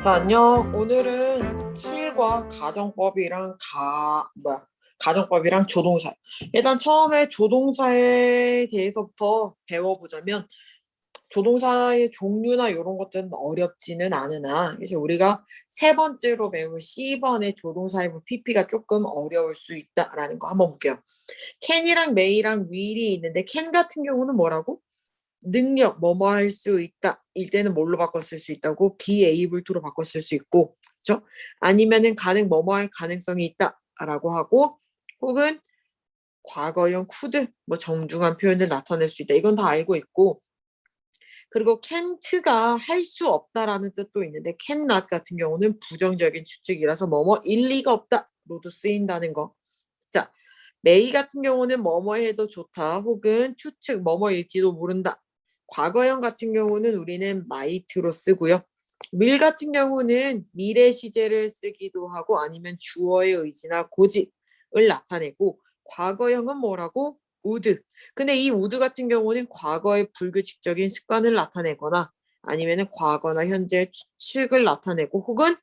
자, 안녕. 오늘은 킬과 가정법이랑 가, 뭐야, 가정법이랑 조동사. 일단 처음에 조동사에 대해서부터 배워보자면, 조동사의 종류나 이런 것들은 어렵지는 않으나, 이제 우리가 세 번째로 배울 C번의 조동사의 PP가 조금 어려울 수 있다라는 거 한번 볼게요. can이랑 may랑 will이 있는데, can 같은 경우는 뭐라고? 능력 뭐뭐 할 수 있다 일 때는 뭘로 바꿨을 수 있다고 be able to로 바꿨을 수 있고 그렇죠? 아니면은 가능 뭐뭐 할 가능성이 있다라고 하고 혹은 과거형 could 뭐 정중한 표현을 나타낼 수 있다 이건 다 알고 있고 그리고 can't가 할 수 없다라는 뜻도 있는데 cannot 같은 경우는 부정적인 추측이라서 뭐뭐 일리가 없다로도 쓰인다는 거. 자, may 같은 경우는 뭐뭐 해도 좋다 혹은 추측 뭐뭐일지도 모른다. 과거형 같은 경우는 우리는 might로 쓰고요. will 같은 경우는 미래 시제를 쓰기도 하고 아니면 주어의 의지나 고집을 나타내고 과거형은 뭐라고? would. 근데 이 would 같은 경우는 과거의 불규칙적인 습관을 나타내거나 아니면은 과거나 현재의 추측을 나타내고 혹은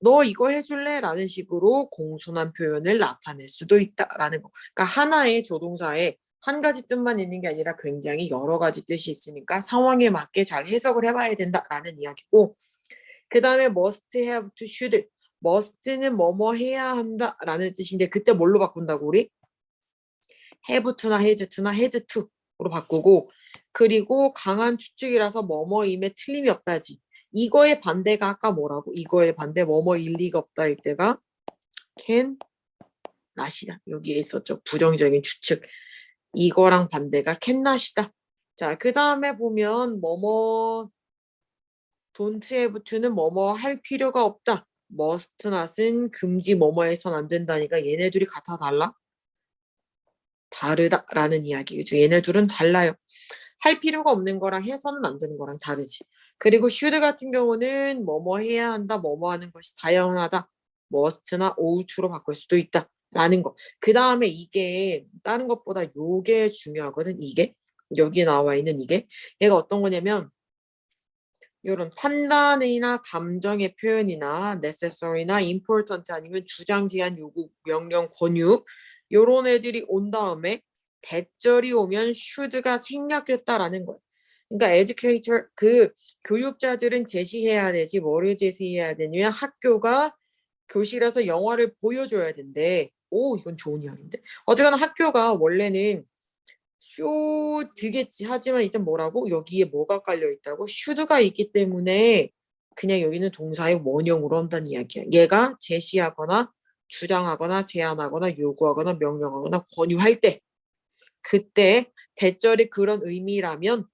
너 이거 해줄래? 라는 식으로 공손한 표현을 나타낼 수도 있다라는 거. 그러니까 하나의 조동사에 한 가지 뜻만 있는 게 아니라 굉장히 여러 가지 뜻이 있으니까 상황에 맞게 잘 해석을 해봐야 된다라는 이야기고 그 다음에 must have to should must는 뭐뭐 해야 한다라는 뜻인데 그때 뭘로 바꾼다고 우리? have to나 has to나 had to로 바꾸고 그리고 강한 추측이라서 뭐뭐임에 틀림이 없다지 이거의 반대가 아까 뭐라고? 이거의 반대 뭐뭐 일 리가 없다 일 때가 can not이다 여기에 있었죠 부정적인 추측 이거랑 반대가 캔낫이다. 자, 그 다음에 보면 뭐뭐 don't have to는 뭐뭐 할 필요가 없다. must not은 금지 뭐뭐 해선 안 된다니까 얘네 둘이 같아 달라? 다르다라는 이야기죠. 얘네 둘은 달라요. 할 필요가 없는 거랑 해서는 안 되는 거랑 다르지. 그리고 should 같은 경우는 뭐뭐 해야 한다, 뭐뭐 하는 것이 다양하다. ought to로 바꿀 수도 있다. 라는 거. 그 다음에 이게 다른 것보다 요게 중요하거든. 이게 여기 나와 있는 이게 얘가 어떤 거냐면 이런 판단이나 감정의 표현이나 necessary나 important 아니면 주장 제한 요구 명령 권유 요런 애들이 온 다음에 대절이 오면 should가 생략됐다라는 거야. 그러니까 educator 그 교육자들은 제시해야 되지 뭐를 제시해야 되냐면 학교가 교실에서 영화를 보여줘야 된대. 오, 이건 좋은 이야기인데. 어쨌거나 학교가 원래는 쇼드겠지. 하지만 이제 뭐라고? 여기에 뭐가 깔려 있다고? 슈드가 있기 때문에 그냥 여기는 동사의 원형으로 한다는 이야기야. 얘가 제시하거나 주장하거나 제안하거나 요구하거나 명령하거나 권유할 때 그때 대절이 그런 의미라면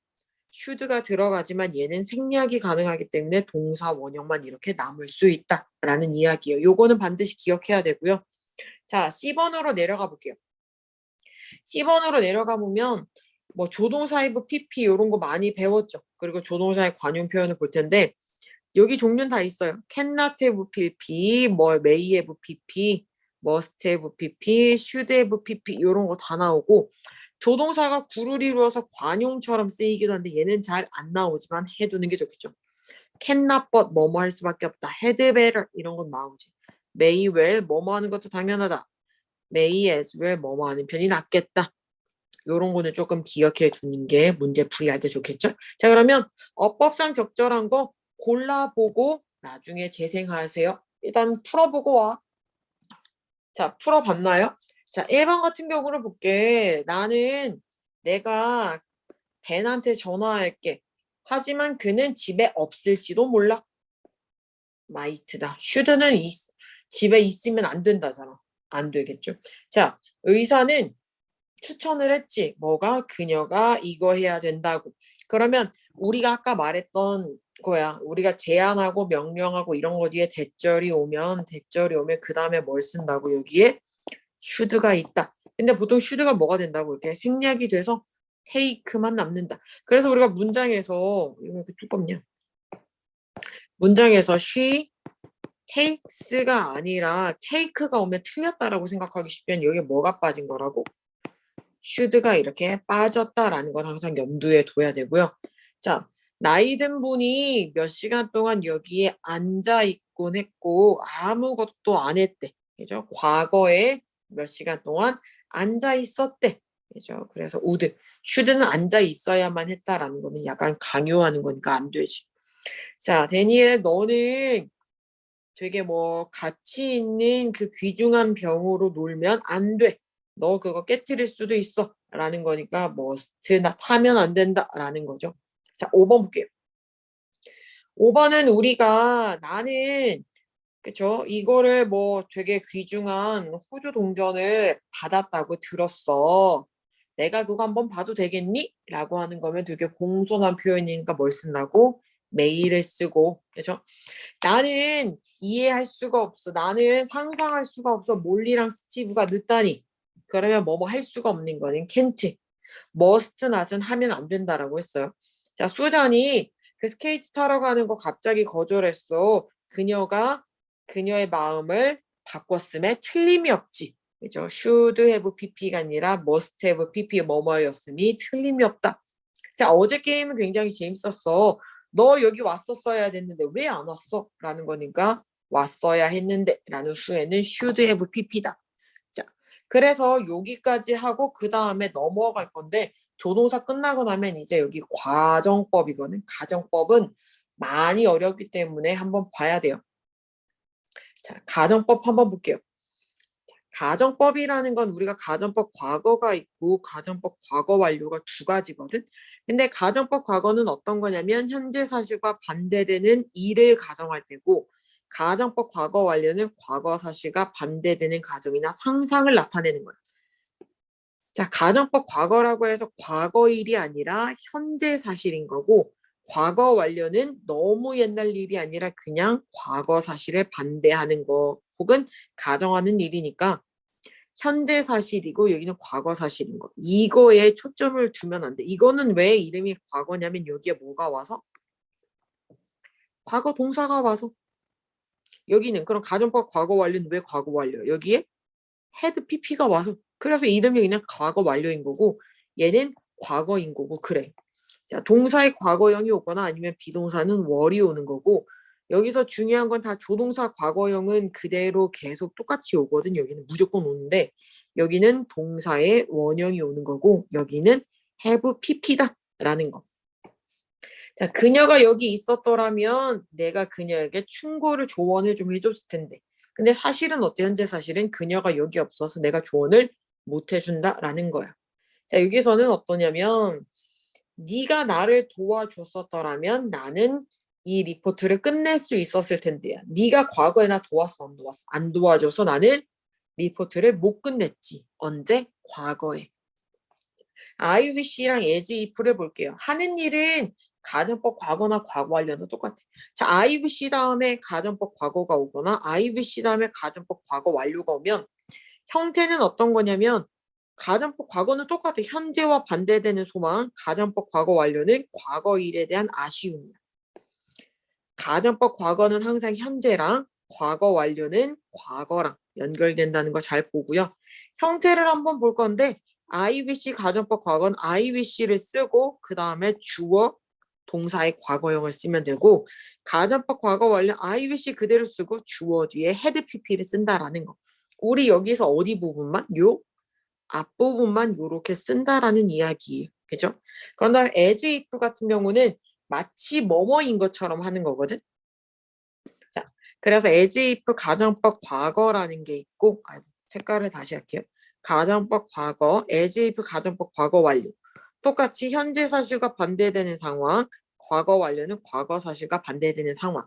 슈드가 들어가지만 얘는 생략이 가능하기 때문에 동사 원형만 이렇게 남을 수 있다라는 이야기예요. 요거는 반드시 기억해야 되고요. 자, C번으로 내려가 볼게요. C번으로 내려가 보면 뭐 조동사 이브 PP 이런 거 많이 배웠죠. 그리고 조동사의 관용 표현을 볼 텐데 여기 종류는 다 있어요. cannot have PP, 뭐 may have PP, must have PP, should have PP 이런 거 다 나오고 조동사가 이루어서 관용처럼 쓰이기도 한데 얘는 잘 안 나오지만 해두는 게 좋겠죠. cannot but 뭐뭐 할 수밖에 없다. had better 이런 건 나오지. May well 뭐뭐 하는 것도 당연하다. may as well 뭐뭐 하는 편이 낫겠다. 요런 거는 조금 기억해 두는 게 문제 풀이할 때 좋겠죠. 자 그러면 어법상 적절한 거 골라보고 나중에 재생하세요. 일단 풀어보고 와. 자 풀어봤나요? 자 1번 같은 경우를 볼게. 나는 내가 벤한테 전화할게. 하지만 그는 집에 없을지도 몰라. 마이트다. 슈드는 있, 집에 있으면 안 된다잖아. 안 되겠죠. 자, 의사는 추천을 했지. 뭐가 그녀가 이거 해야 된다고. 그러면 우리가 아까 말했던 거야. 우리가 제안하고 명령하고 이런 거 뒤에 대절이 오면 대절이 오면 그 다음에 뭘 쓴다고 여기에 슈드가 있다. 근데 보통 슈드가 뭐가 된다고 이렇게 생략이 돼서 테이크만 남는다. 그래서 우리가 문장에서 이거 왜 이렇게 두껍냐? 문장에서 she takes가 아니라 take가 오면 틀렸다라고 생각하기 쉽면 여기에 뭐가 빠진 거라고? should가 이렇게 빠졌다라는 건 항상 염두에 둬야 되고요. 자, 나이 든 분이 몇 시간 동안 여기에 앉아 있곤 했고 아무것도 안 했대. 그죠? 과거에 몇 시간 동안 앉아 있었대. 그죠? 그래서 우드. 슈드는 앉아 있어야만 했다라는 거는 약간 강요하는 거니까 안 되지. 자, 데니엘, 너는 되게 뭐 가치 있는 그 귀중한 병으로 놀면 안 돼. 너 그거 깨뜨릴 수도 있어. 라는 거니까 머스트나 하면 안 된다. 라는 거죠. 자, 5번 볼게요. 5번은 우리가 나는 그쵸? 이거를 뭐 되게 귀중한 호주 동전을 받았다고 들었어. 내가 그거 한번 봐도 되겠니? 라고 하는 거면 되게 공손한 표현이니까 뭘 쓴다고? 메일을 쓰고, 그죠? 나는 이해할 수가 없어. 나는 상상할 수가 없어. 몰리랑 스티브가 늦다니. 그러면 뭐뭐 할 수가 없는 거는 캔트. 머스트 낫은 하면 안 된다라고 했어요. 자, 수잔이 그 스케이트 타러 가는 거 갑자기 거절했어. 그녀가 그녀의 마음을 바꿨음에 틀림이 없지. 그죠? should have pp가 아니라 must have pp 뭐뭐였으니 틀림이 없다. 자, 어제 게임은 굉장히 재밌었어. 너 여기 왔었어야 됐는데 왜 안 왔어? 라는 거니까 왔어야 했는데 라는 수에는 should have pp다. 자, 그래서 여기까지 하고 그 다음에 넘어갈 건데 조동사 끝나고 나면 이제 여기 과정법이거든. 가정법은 많이 어렵기 때문에 한번 봐야 돼요. 자, 가정법 한번 볼게요. 자, 가정법이라는 건 우리가 가정법 과거가 있고 가정법 과거 완료가 두 가지거든. 근데 가정법 과거는 어떤 거냐면 현재 사실과 반대되는 일을 가정할 때고 가정법 과거 완료는 과거 사실과 반대되는 가정이나 상상을 나타내는 거야. 자, 가정법 과거라고 해서 과거 일이 아니라 현재 사실인 거고 과거 완료는 너무 옛날 일이 아니라 그냥 과거 사실에 반대하는 거 혹은 가정하는 일이니까 현재 사실이고 여기는 과거 사실인 거. 이거에 초점을 두면 안 돼. 이거는 왜 이름이 과거냐면 여기에 뭐가 와서? 과거 동사가 와서. 여기는 그럼 가정법 과거 완료는 왜 과거 완료? 여기에 헤드 pp가 와서. 그래서 이름이 그냥 과거 완료인 거고 얘는 과거인 거고 그래. 자, 동사의 과거형이 오거나 아니면 비동사는 월이 오는 거고 여기서 중요한 건 다 조동사 과거형은 그대로 계속 똑같이 오거든. 여기는 무조건 오는데 여기는 동사의 원형이 오는 거고 여기는 have pp다 라는 거. 자, 그녀가 여기 있었더라면 내가 그녀에게 충고를 조언을 좀 해줬을 텐데. 근데 사실은 어때? 현재 사실은 그녀가 여기 없어서 내가 조언을 못 해준다라는 거야. 자, 여기서는 어떠냐면 네가 나를 도와줬었더라면 나는 이 리포트를 끝낼 수 있었을 텐데요. 네가 과거에 나 도왔어 안 도왔어? 안 도와줘서 나는 리포트를 못 끝냈지. 언제? 과거에. I wish랑 as if를 볼게요. 하는 일은 가정법 과거나 과거 완료는 똑같아. 자, I wish 다음에 가정법 과거가 오거나 I wish 다음에 가정법 과거 완료가 오면 형태는 어떤 거냐면 가정법 과거는 똑같아. 현재와 반대되는 소망, 가정법 과거 완료는 과거 일에 대한 아쉬움이야. 가정법 과거는 항상 현재랑 과거 완료는 과거랑 연결된다는 거 잘 보고요. 형태를 한번 볼 건데 I wish 가정법 과거는 I wish를 쓰고 그 다음에 주어 동사의 과거형을 쓰면 되고 가정법 과거 완료 I wish 그대로 쓰고 주어 뒤에 had pp를 쓴다라는 거. 우리 여기서 어디 부분만 요 앞부분만 요렇게 쓴다라는 이야기예요. 그죠? 그런 다음에 as if 같은 경우는 마치 뭐뭐인 것처럼 하는 거거든. 자, 그래서 as if 가정법 과거라는 게 있고, 아, 색깔을 다시 할게요. 가정법 과거, as if 가정법 과거 완료. 똑같이 현재 사실과 반대되는 상황, 과거 완료는 과거 사실과 반대되는 상황.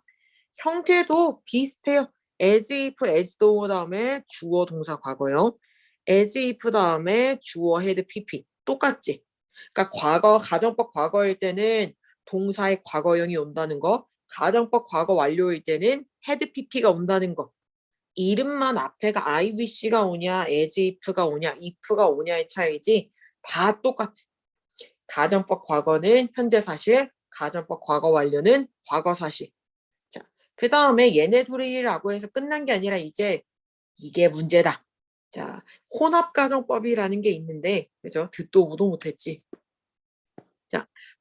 형태도 비슷해요. as if, as though 다음에 주어 동사 과거형, as if 다음에 주어 헤드 pp 똑같지. 그러니까 과거 가정법 과거일 때는 동사의 과거형이 온다는 거, 가정법 과거 완료일 때는 헤드 pp가 온다는 거. 이름만 앞에가 I wish가 오냐, as if가 오냐, if가 오냐의 차이지 다 똑같아. 가정법 과거는 현재 사실, 가정법 과거 완료는 과거 사실. 자, 그 다음에 얘네 둘이라고 해서 끝난 게 아니라 이제 이게 문제다. 자, 혼합가정법이라는 게 있는데, 그죠? 듣도 보도 못했지.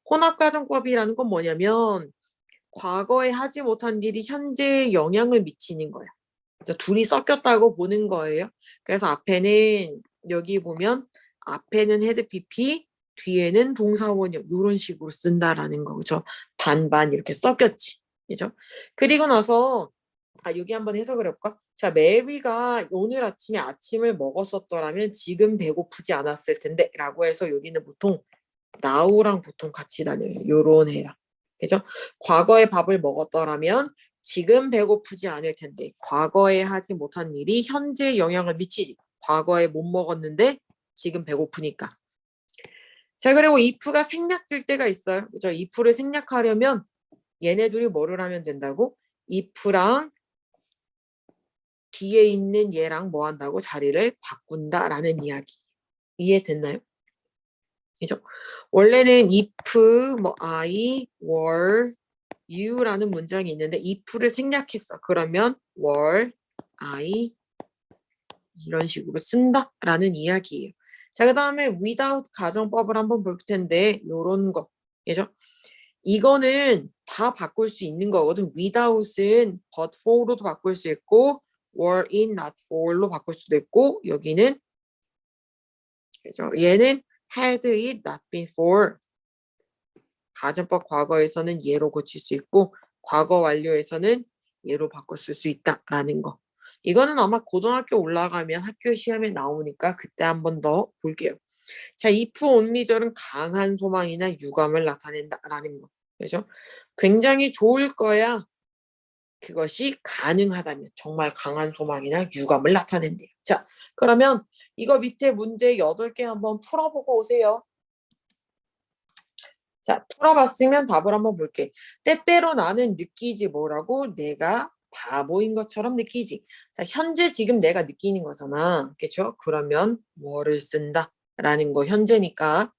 자, 혼합가정법이라는 건 뭐냐면 과거에 하지 못한 일이 현재에 영향을 미치는 거예요. 그래서 둘이 섞였다고 보는 거예요. 그래서 앞에는 여기 보면 앞에는 헤드 PP, 뒤에는 동사 원형 이런 식으로 쓴다라는 거죠. 반반 이렇게 섞였지. 그죠? 그리고 나서 아 여기 한번 해석을 해볼까? 자, 메리가 오늘 아침에 아침을 먹었었더라면 지금 배고프지 않았을 텐데 라고 해서 여기는 보통 나우랑 보통 같이 다녀요. 요런 애랑. 그죠? 과거에 밥을 먹었더라면 지금 배고프지 않을 텐데 과거에 하지 못한 일이 현재에 영향을 미치지. 과거에 못 먹었는데 지금 배고프니까. 자, 그리고 if가 생략될 때가 있어요. 그죠? if를 생략하려면 얘네 둘이 뭐를 하면 된다고? if랑 뒤에 있는 얘랑 뭐 한다고 자리를 바꾼다라는 이야기. 이해됐나요? 그죠? 원래는 if, 뭐 I, were, you라는 문장이 있는데 if를 생략했어. 그러면 were, I 이런 식으로 쓴다라는 이야기예요. 자, 그 다음에 without 가정법을 한번 볼 텐데 요런 거. 그죠? 이거는 다 바꿀 수 있는 거거든. without은 but for로도 바꿀 수 있고 were in not for로 바꿀 수도 있고 여기는 그죠? 얘는 had it not been for 가정법 과거에서는 예로 고칠 수 있고 과거 완료에서는 예로 바꿔 쓸 수 있다라는 거. 이거는 아마 고등학교 올라가면 학교 시험에 나오니까 그때 한 번 더 볼게요. 자, if only절은 강한 소망이나 유감을 나타낸다라는 거. 그죠? 굉장히 좋을 거야. 그것이 가능하다면 정말 강한 소망이나 유감을 나타낸대요. 자, 그러면 이거 밑에 문제 8개 한번 풀어보고 오세요. 자, 풀어봤으면 답을 한번 볼게. 때때로 나는 느끼지 뭐라고 내가 바보인 것처럼 느끼지. 자, 현재 지금 내가 느끼는 거잖아. 그렇죠? 그러면 뭐를 쓴다? 라는 거 현재니까.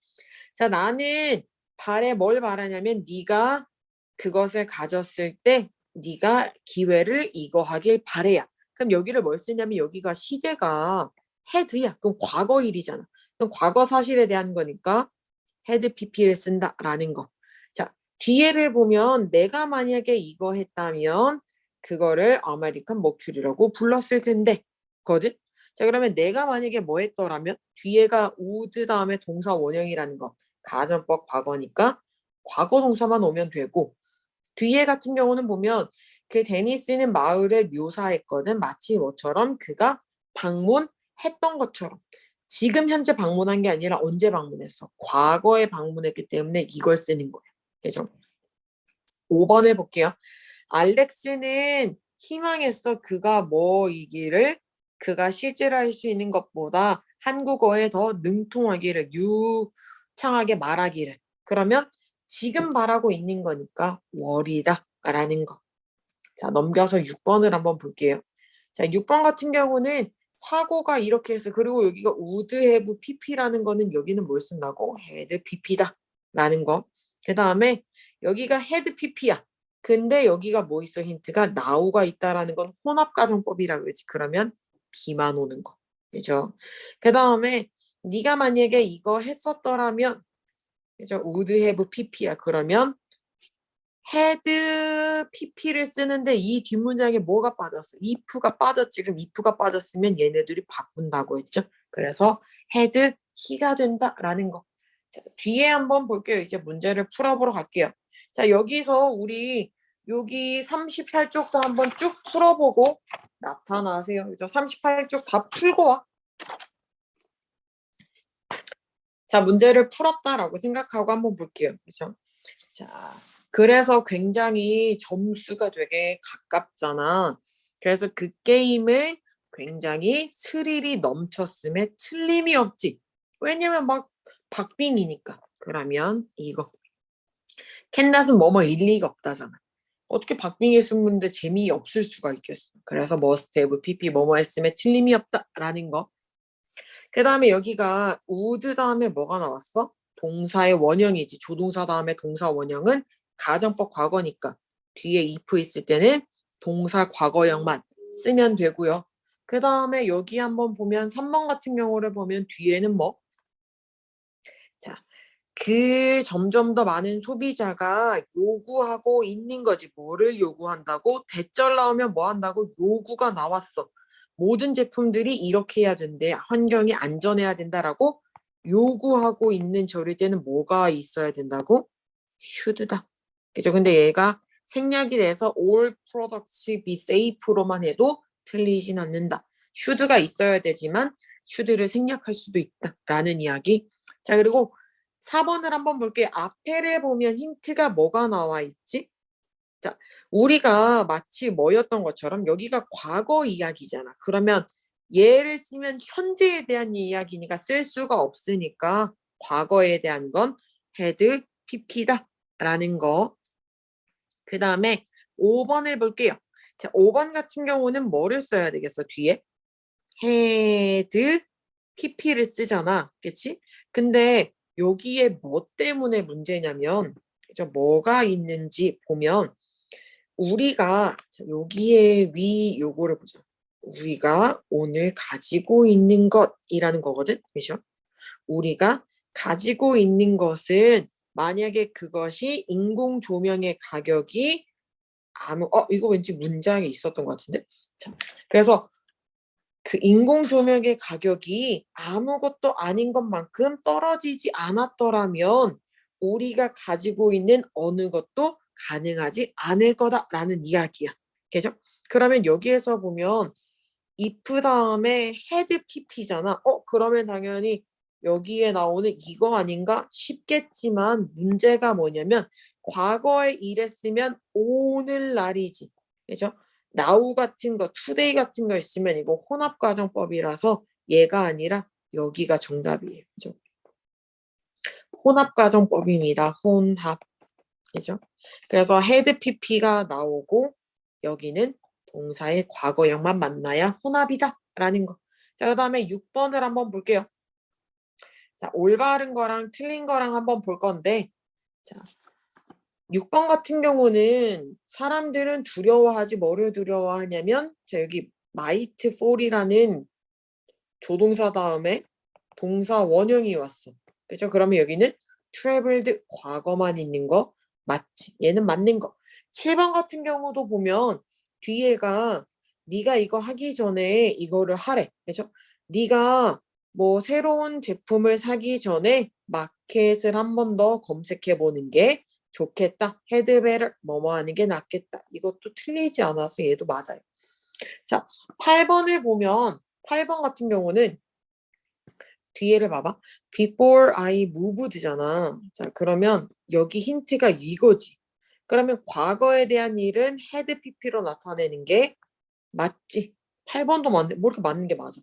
자, 나는 발에 뭘 말하냐면 네가 그것을 가졌을 때 네가 기회를 이거 하길 바래야. 그럼 여기를 뭘 쓰냐면 여기가 시제가 헤드야. 그럼 과거 일이잖아. 그럼 과거 사실에 대한 거니까 헤드 PP를 쓴다라는 거. 자, 뒤에를 보면 내가 만약에 이거 했다면 그거를 아메리칸 머큐리라고 불렀을 텐데 거든? 자 그러면 내가 만약에 뭐 했더라면 뒤에가 would 다음에 동사 원형이라는 거 가정법 과거니까 과거 동사만 오면 되고 뒤에 같은 경우는 보면 그 데니스는 마을을 묘사했거든 마치 뭐처럼 그가 방문 했던 것처럼 지금 현재 방문한 게 아니라 언제 방문했어? 과거에 방문했기 때문에 이걸 쓰는 거예요 그죠? 5번 해볼게요. 알렉스는 희망했어. 그가 뭐이기를 그가 실제로 할 수 있는 것보다 한국어에 더 능통하기를 유창하게 말하기를. 그러면 지금 말하고 있는 거니까 월이다 라는 거. 자 넘겨서 6번을 한번 볼게요. 자 6번 같은 경우는 사고가 이렇게 해서 그리고 여기가 would have pp라는 거는 여기는 뭘 쓴다고? had pp다 라는 거. 그 다음에 여기가 had pp야. 근데 여기가 뭐 있어 힌트가 now가 있다라는 건 혼합가정법이라 그러지. 그러면 비만 오는 거. 그죠? 그 다음에 네가 만약에 이거 했었더라면 그죠? would have pp야. 그러면 had pp를 쓰는데 이 뒷문장에 뭐가 빠졌어? if가 빠졌지. 그럼 if가 빠졌으면 얘네들이 바꾼다고 했죠. 그래서 had he가 된다라는 거. 자, 뒤에 한번 볼게요. 이제 문제를 풀어보러 갈게요. 자, 여기서 우리 여기 38쪽도 한번 쭉 풀어보고 나타나세요. 그죠? 38쪽 다 풀고 와. 자, 문제를 풀었다라고 생각하고 한번 볼게요. 그죠? 자, 그래서 굉장히 점수가 되게 가깝잖아. 그래서 그 게임은 굉장히 스릴이 넘쳤음에 틀림이 없지. 왜냐면 막 박빙이니까. 그러면 이거. 캔낫은 뭐뭐 일리가 없다잖아. 어떻게 박빙에 숨는데 재미없을 수가 있겠어. 그래서 have pp 뭐뭐 했음에 틀림이 없다라는 거. 그 다음에 여기가 would 다음에 뭐가 나왔어? 동사의 원형이지. 조동사 다음에 동사 원형은 가정법 과거니까 뒤에 if 있을 때는 동사 과거형만 쓰면 되고요. 그 다음에 여기 한번 보면 3번 같은 경우를 보면 뒤에는 뭐? 자, 그 점점 더 많은 소비자가 요구하고 있는 거지. 뭐를 요구한다고? 대절 나오면 뭐 한다고? 요구가 나왔어. 모든 제품들이 이렇게 해야 된대. 환경이 안전해야 된다라고 요구하고 있는 저럴 때는 뭐가 있어야 된다고? should다. 그죠? 근데 얘가 생략이 돼서 all products be safe로만 해도 틀리진 않는다. should가 있어야 되지만 should를 생략할 수도 있다라는 이야기. 자, 그리고 4번을 한번 볼게요. 앞에를 보면 힌트가 뭐가 나와 있지? 자, 우리가 마치 뭐였던 것처럼 여기가 과거 이야기잖아. 그러면 얘를 쓰면 현재에 대한 이야기니까 쓸 수가 없으니까 과거에 대한 건 had, pp다 라는 거. 그 다음에 5번을 볼게요. 자, 5번 같은 경우는 뭐를 써야 되겠어? 뒤에 had, pp를 쓰잖아. 그치? 근데 여기에 뭐 때문에 문제냐면 그죠? 뭐가 있는지 보면 우리가 자, 여기에 위 요거를 보자. 우리가 오늘 가지고 있는 것이라는 거거든. 그죠? 우리가 가지고 있는 것은 만약에 그것이 인공 조명의 가격이 아무 어 이거 왠지 문장이 있었던 것 같은데. 자, 그래서 그 인공 조명의 가격이 아무것도 아닌 것만큼 떨어지지 않았더라면 우리가 가지고 있는 어느 것도 가능하지 않을 거다라는 이야기야. 그죠? 그러면 여기에서 보면 if 다음에 had pp잖아. 어, 그러면 당연히 여기에 나오는 이거 아닌가 싶겠지만 문제가 뭐냐면 과거에 이랬으면 오늘날이지. 그죠? now 같은 거, today 같은 거 있으면 이거 혼합가정법이라서 얘가 아니라 여기가 정답이에요. 그죠? 혼합가정법입니다. 혼합. 그죠? 그래서 had pp가 나오고 여기는 동사의 과거형만 만나야 혼합이다 라는 거. 자, 그 다음에 6번을 한번 볼게요. 자, 올바른 거랑 틀린 거랑 한번 볼 건데 자, 6번 같은 경우는 사람들은 두려워하지 뭐를 두려워하냐면 자, 여기 might fall이라는 조동사 다음에 동사 원형이 왔어. 그죠? 그러면 여기는 traveled 과거만 있는 거 맞지? 얘는 맞는 거. 7번 같은 경우도 보면 뒤에가 네가 이거 하기 전에 이거를 하래. 그죠? 네가 뭐 새로운 제품을 사기 전에 마켓을 한 번 더 검색해 보는 게 좋겠다. 헤드벨을 뭐뭐 하는 게 낫겠다. 이것도 틀리지 않아서 얘도 맞아요. 자, 8번을 보면 8번 같은 경우는 뒤에를 봐봐. Before I moved잖아. 자, 그러면 여기 힌트가 이거지. 그러면 과거에 대한 일은 had pp로 나타내는 게 맞지. 8번도 맞네. 뭐 이렇게 맞는 게 맞아.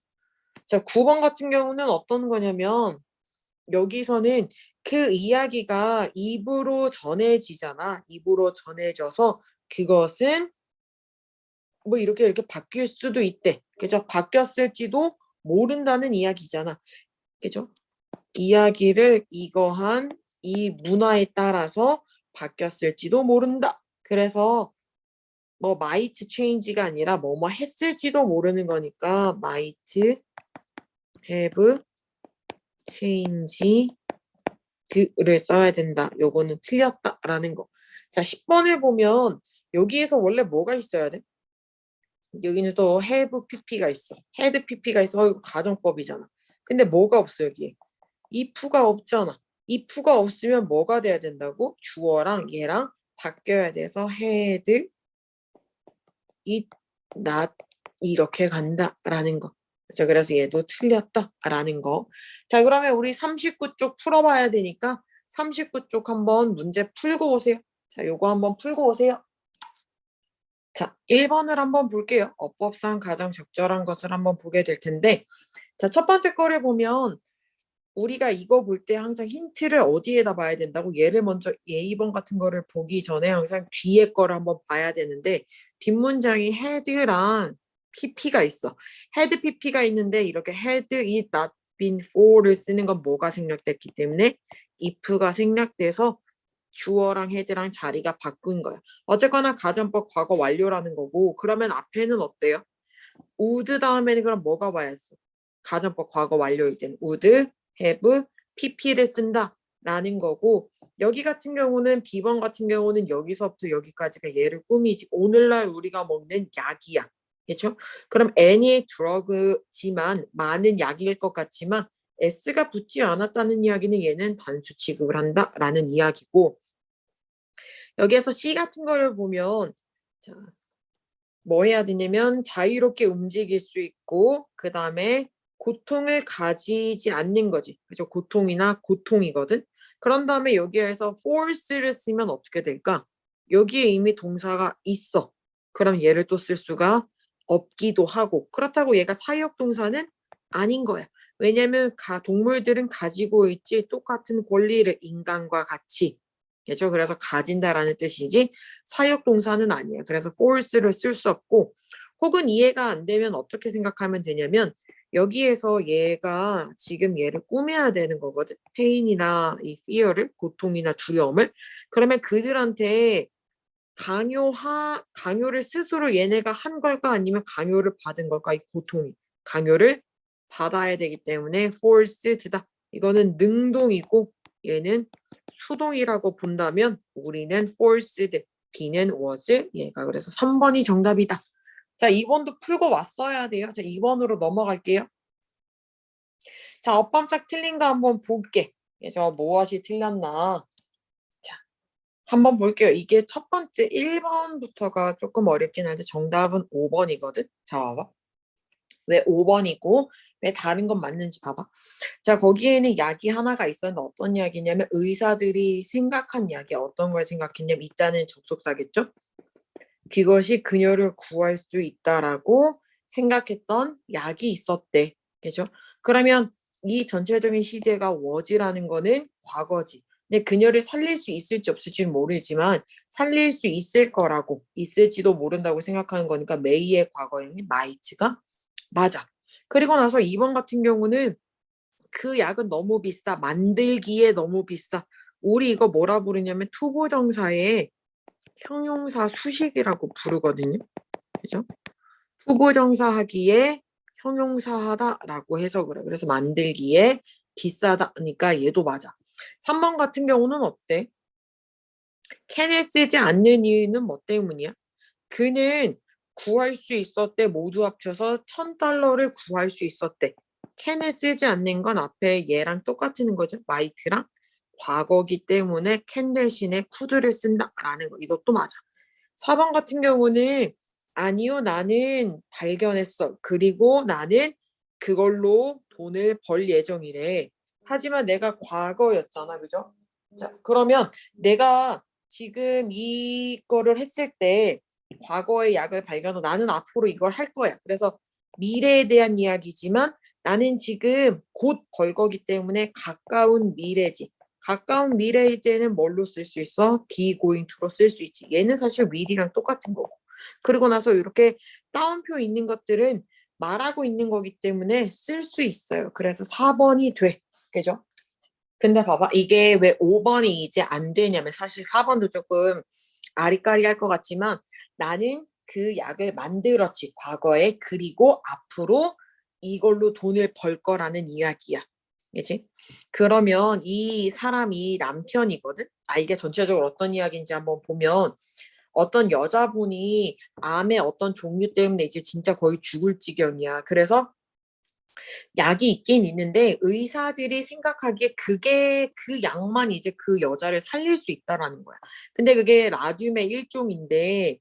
자, 9번 같은 경우는 어떤 거냐면 여기서는 그 이야기가 입으로 전해지잖아. 입으로 전해져서 그것은 뭐 이렇게 이렇게 바뀔 수도 있대. 그죠? 바뀌었을지도 모른다는 이야기잖아. 그죠? 이야기를 이거한 이 문화에 따라서 바뀌었을지도 모른다. 그래서 뭐 might change가 아니라 뭐뭐 했을지도 모르는 거니까 might have change 를 써야 된다. 요거는 틀렸다라는 거. 자, 10번을 보면 여기에서 원래 뭐가 있어야 돼? 여기는 또 have pp가 있어. had pp가 있어. 어, 이거 가정법이잖아. 근데 뭐가 없어 여기에? if가 없잖아. if가 없으면 뭐가 돼야 된다고? 주어랑 얘랑 바뀌어야 돼서 had, it, not 이렇게 간다라는 거. 그렇죠? 그래서 얘도 틀렸다라는 거. 자, 그러면 우리 39쪽 풀어봐야 되니까 39쪽 한번 문제 풀고 오세요. 자, 요거 한번 풀고 오세요. 자, 1번을 한번 볼게요. 어법상 가장 적절한 것을 한번 보게 될 텐데 자, 첫 번째 거를 보면 우리가 이거 볼 때 항상 힌트를 어디에다 봐야 된다고 얘를 먼저 A2번 같은 거를 보기 전에 항상 뒤에 거를 한번 봐야 되는데 뒷문장이 head랑 pp가 있어. head pp가 있는데 이렇게 had it not been for를 쓰는 건 뭐가 생략됐기 때문에 if가 생략돼서 주어랑 head랑 자리가 바꾼 거야. 어쨌거나 가정법 과거 완료라는 거고 그러면 앞에는 어때요? would 다음에는 그럼 뭐가 와야 했어? 가정법 과거 완료일 때는 would, have, pp를 쓴다. 라는 거고 여기 같은 경우는 B번 같은 경우는 여기서부터 여기까지가 얘를 꾸미지 오늘날 우리가 먹는 약이야. 그렇죠? 그럼 N이 드러그지만 많은 약일 것 같지만 S가 붙지 않았다는 이야기는 얘는 단수 취급을 한다라는 이야기고 여기에서 C 같은 거를 보면 자, 뭐 해야 되냐면 자유롭게 움직일 수 있고 그 다음에 고통을 가지지 않는 거지. 그죠? 고통이나 고통이거든. 그런 다음에 여기에서 force를 쓰면 어떻게 될까? 여기에 이미 동사가 있어. 그럼 얘를 또 쓸 수가 없기도 하고 그렇다고 얘가 사역 동사는 아닌 거야. 왜냐면 가, 동물들은 가지고 있지 똑같은 권리를 인간과 같이 그죠? 그래서 가진다라는 뜻이지 사역 동사는 아니에요. 그래서 force를 쓸 수 없고 혹은 이해가 안 되면 어떻게 생각하면 되냐면 여기에서 얘가 지금 얘를 꾸며야 되는 거거든. pain이나 이 fear를 고통이나 두려움을 그러면 그들한테 강요하 강요를 스스로 얘네가 한 걸까 아니면 강요를 받은 걸까 이 고통이 강요를 받아야 되기 때문에 forced다. 이거는 능동이고 얘는 수동이라고 본다면 우리는 forced, B는 was, 얘가 그래서 3번이 정답이다. 자, 2번도 풀고 왔어야 돼요. 자, 2번으로 넘어갈게요. 자, 엇밤싹 틀린 거 한번 볼게. 예, 저 무엇이 틀렸나. 자, 한번 볼게요. 이게 첫 번째 1번부터가 조금 어렵긴 한데 정답은 5번이거든. 자, 봐봐. 왜 5번이고 왜 다른 건 맞는지 봐봐. 자, 거기에는 약이 하나가 있었는데 어떤 약이냐면 의사들이 생각한 약이 어떤 걸 생각했냐면 있다는 접속사겠죠? 그것이 그녀를 구할 수 있다라고 생각했던 약이 있었대. 그죠? 그러면 이 전체적인 시제가 was라는 거는 과거지. 근데 그녀를 살릴 수 있을지 없을지는 모르지만 살릴 수 있을 거라고 있을지도 모른다고 생각하는 거니까 may의 과거형이 might가 맞아. 그리고 나서 2번 같은 경우는 그 약은 너무 비싸. 만들기에 너무 비싸. 우리 이거 뭐라 부르냐면 투부정사의 형용사 수식이라고 부르거든요. 그죠? 투부정사 하기에 형용사하다라고 해서 그래. 그래서 만들기에 비싸다니까 얘도 맞아. 3번 같은 경우는 어때? 캔을 쓰지 않는 이유는 뭐 때문이야? 그는 구할 수 있었대. 모두 합쳐서 1000달러를 구할 수 있었대. 캔을 쓰지 않는 건 앞에 얘랑 똑같은 거죠. 마이트랑 과거기 때문에 캔 대신에 쿠드를 쓴다라는 거. 이것도 맞아. 4번 같은 경우는 아니요. 나는 발견했어. 그리고 나는 그걸로 돈을 벌 예정이래. 하지만 내가 과거였잖아. 그죠? 자, 그러면 내가 지금 이거를 했을 때 과거의 약을 발견하고 나는 앞으로 이걸 할 거야. 그래서 미래에 대한 이야기지만 나는 지금 곧 벌 거기 때문에 가까운 미래지. 가까운 미래일 때는 뭘로 쓸 수 있어? be going to로 쓸 수 있지. 얘는 사실 will이랑 똑같은 거고. 그리고 나서 이렇게 따옴표 있는 것들은 말하고 있는 거기 때문에 쓸 수 있어요. 그래서 4번이 돼. 그죠? 근데 봐봐. 이게 왜 5번이 이제 안 되냐면 사실 4번도 조금 아리까리할 것 같지만 나는 그 약을 만들었지. 과거에. 그리고 앞으로 이걸로 돈을 벌 거라는 이야기야. 그지? 그러면 이 사람이 남편이거든? 아, 이게 전체적으로 어떤 이야기인지 한번 보면 어떤 여자분이 암의 어떤 종류 때문에 이제 진짜 거의 죽을 지경이야. 그래서 약이 있긴 있는데 의사들이 생각하기에 그게 그 약만 이제 그 여자를 살릴 수 있다라는 거야. 근데 그게 라듐의 일종인데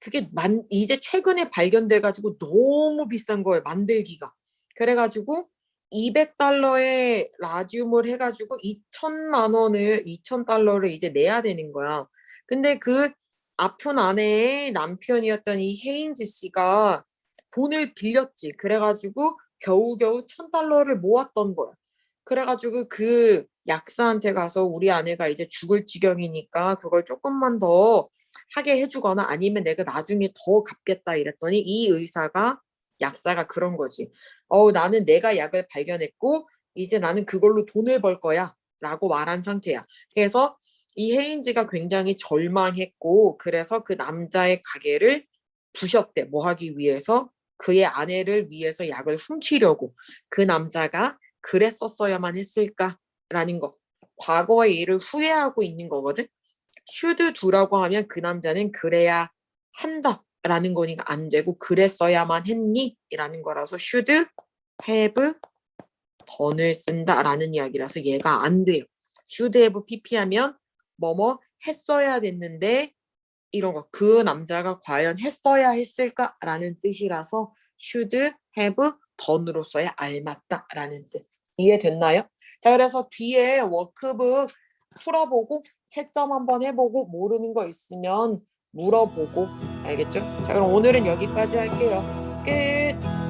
그게 만 이제 최근에 발견돼 가지고 너무 비싼 거예요, 만들기가. 그래 가지고 200달러에 라듐을 해 가지고 2천만 원을 2,000달러를 이제 내야 되는 거야. 근데 그 아픈 아내의 남편이었던 이 헤인즈 씨가 돈을 빌렸지. 그래 가지고 겨우겨우 1,000달러를 모았던 거야. 그래 가지고 그 약사한테 가서 우리 아내가 이제 죽을 지경이니까 그걸 쪼끔만 더 하게 해 주거나 아니면 내가 나중에 더 갚겠다 이랬더니 이 의사가 약사가 그런 거지. 어 나는 내가 약을 발견했고 이제 나는 그걸로 돈을 벌 거야 라고 말한 상태야. 그래서 이 헤인즈가 굉장히 절망했고 그래서 그 남자의 가게를 부셨대. 뭐 하기 위해서? 그의 아내를 위해서 약을 훔치려고. 그 남자가 그랬었어야만 했을까라는 거. 과거의 일을 후회하고 있는 거거든. should do라고 하면 그 남자는 그래야 한다 라는 거니까 안 되고 그랬어야만 했니 라는 거라서 should have done을 쓴다 라는 이야기라서 얘가 안 돼요. should have pp하면 뭐뭐 했어야 됐는데 이런 거 그 남자가 과연 했어야 했을까라는 뜻이라서 should have done으로서의 알맞다라는 뜻 이해됐나요? 자 그래서 뒤에 워크북 풀어보고 채점 한번 해보고 모르는 거 있으면 물어보고 알겠죠? 자 그럼 오늘은 여기까지 할게요. 끝.